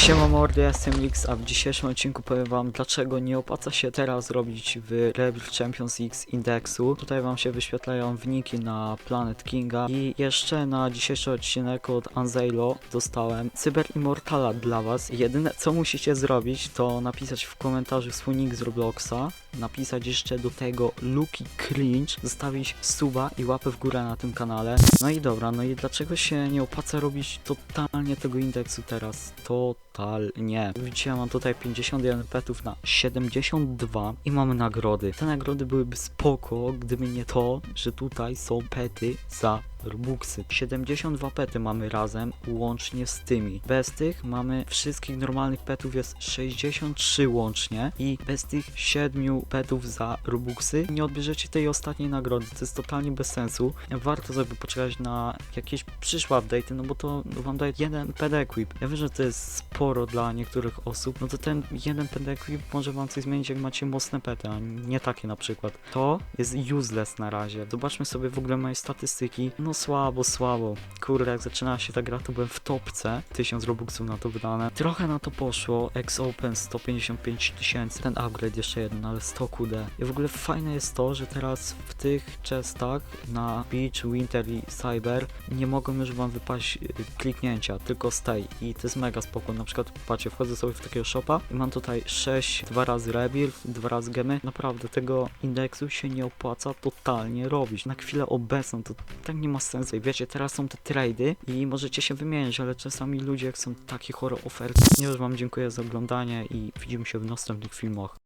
Siema mordy, jestem X, a w dzisiejszym odcinku powiem wam dlaczego nie opłaca się teraz robić w Rebel Champions X indeksu. Tutaj wam się wyświetlają wyniki na Planet Kinga i jeszcze na dzisiejszy odcinek od Anzelo dostałem Cyber Immortala dla was. Jedyne co musicie zrobić to napisać w komentarzu swój nick z Robloxa, napisać jeszcze do tego Lucky Cringe, zostawić suba i łapę w górę na tym kanale. No i dobra, no i dlaczego się nie opłaca robić totalnie tego indeksu teraz? Totalnie. Widzicie, ja mam tutaj 51 petów na 72 i mamy nagrody. Te nagrody byłyby spoko, gdyby nie to, że tutaj są pety za Robuxy. 72 pety mamy razem, łącznie z tymi. Bez tych mamy wszystkich normalnych petów jest 63 łącznie i bez tych 7 petów za Robuxy nie odbierzecie tej ostatniej nagrody. To jest totalnie bez sensu. Warto sobie poczekać na jakieś przyszłe update'y, no bo to wam daje jeden pet equip. Ja wiem, że to jest sporo dla niektórych osób, no to ten jeden pet equip może wam coś zmienić, jak macie mocne pety, a nie takie na przykład. To jest useless na razie. Zobaczmy sobie w ogóle moje statystyki. No słabo, słabo. Kurde, jak zaczynała się ta gra, to byłem w topce. 1000 robuxów na to wydane. Trochę na to poszło. X-Open 155 tysięcy. Ten upgrade jeszcze jeden, ale 100 QD. I w ogóle fajne jest to, że teraz w tych chestach na Beach, Winter i Cyber nie mogą już wam wypaść y, kliknięcia, tylko stay. I to jest mega spoko. Na przykład, patrzcie, wchodzę sobie w takiego shopa i mam tutaj 6, dwa razy rebirth, dwa razy gemy. Naprawdę tego indeksu się nie opłaca totalnie robić. Na chwilę obecną to tak nie ma I wiecie, teraz są te trady i możecie się wymienić, ale czasami ludzie jak są takie chore oferty. Nie już wam dziękuję za oglądanie i widzimy się w następnych filmach.